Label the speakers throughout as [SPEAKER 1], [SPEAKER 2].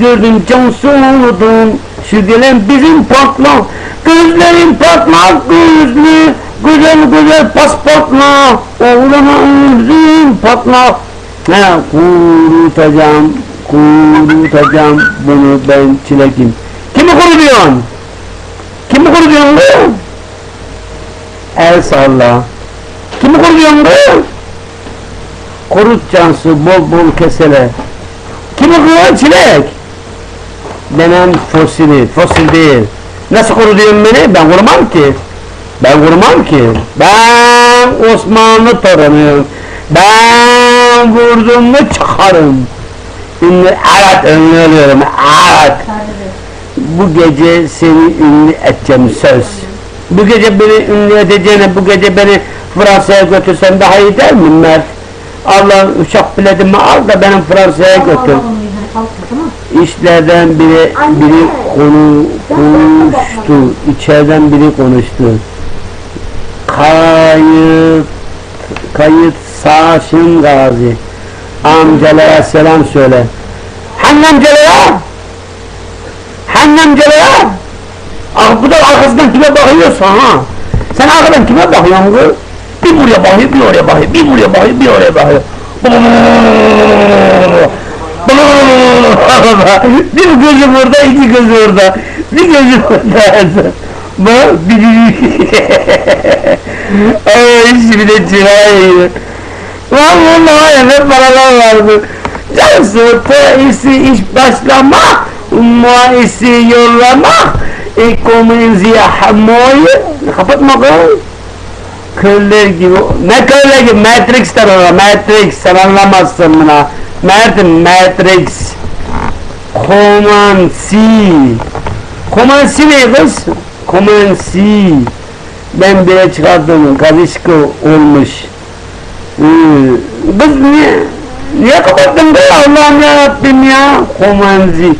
[SPEAKER 1] Gördüm can soğudum Şu gelen bizim patlak. Gözlerim patlak gözlü. Güzel güzel paspatla Oğlana özüm patlak. Ne kurutacağım Kurutacağım bunu ben çilekim. Kimi kurutuyorsun? Kimi kurutuyorsun? El salla. Kimi kurutuyorsun? Kurut cansı bol bol kesele. Kimi kuruyor çilek? Benim fosili, fosil değil. Nasıl kurutuyorsun beni? Ben kurumam ki. Ben kurumam ki. Ben Osmanlı torunuyum. Ben vurdum mu çıkarım. Ünlü, evet ünlü oluyorum, evet. Bu gece seni ünlü edeceğim söz. Bu gece beni ünlü edeceğine bu gece beni Fransa'ya götürsen daha iyi değil mi Mert? Allah uçak biletimi al da benim Fransa'ya götür. İşlerden biri biri konu konuştu. İçeriden biri konuştu. Kayıt kayıt Saşın Gazi. Amcalara selam söyle. Hangi amcalara? Ah bu da arkasından kime bakıyorsun ha? Sen arkadan kime bakıyorsun? Bir buraya bakıyor, bir oraya bakıyor, bir buraya bakıyor, bir oraya bakıyor. Bir gözü burada, iki gözü orada. Bir gözü orada. Bak, bir Ay, şimdi de çırayı. Vallahi ne paralar vardı. Cansı isi iş başlamak, muaisi yollamak, ekonomizi hamoyu, kapatma kız. Köller gibi, ne köller gibi, Matrix'ten ona, Matrix, sen anlamazsın buna. Mert, Matrix. Komansi. Komansi ne kız? Komansi. Ben bile çıkardım, kazışkı olmuş. Ee, Kız niye, niye kapattın be Allah'ım ya ya? Komanzi.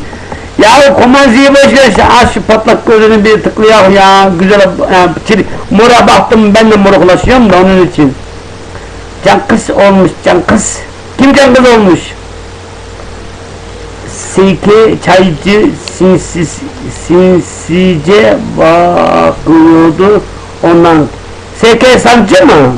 [SPEAKER 1] Ya komanziyi boş ver aç şu patlak gözünü bir tıklayak ya. Güzel, ya, çir- mora baktım ben de moruklaşıyorum da onun için. Can kız olmuş, can kız. Kim can kız olmuş? Seyke çaycı sinsiz, sinsice bakıyordu ondan. Seyke sancı mı?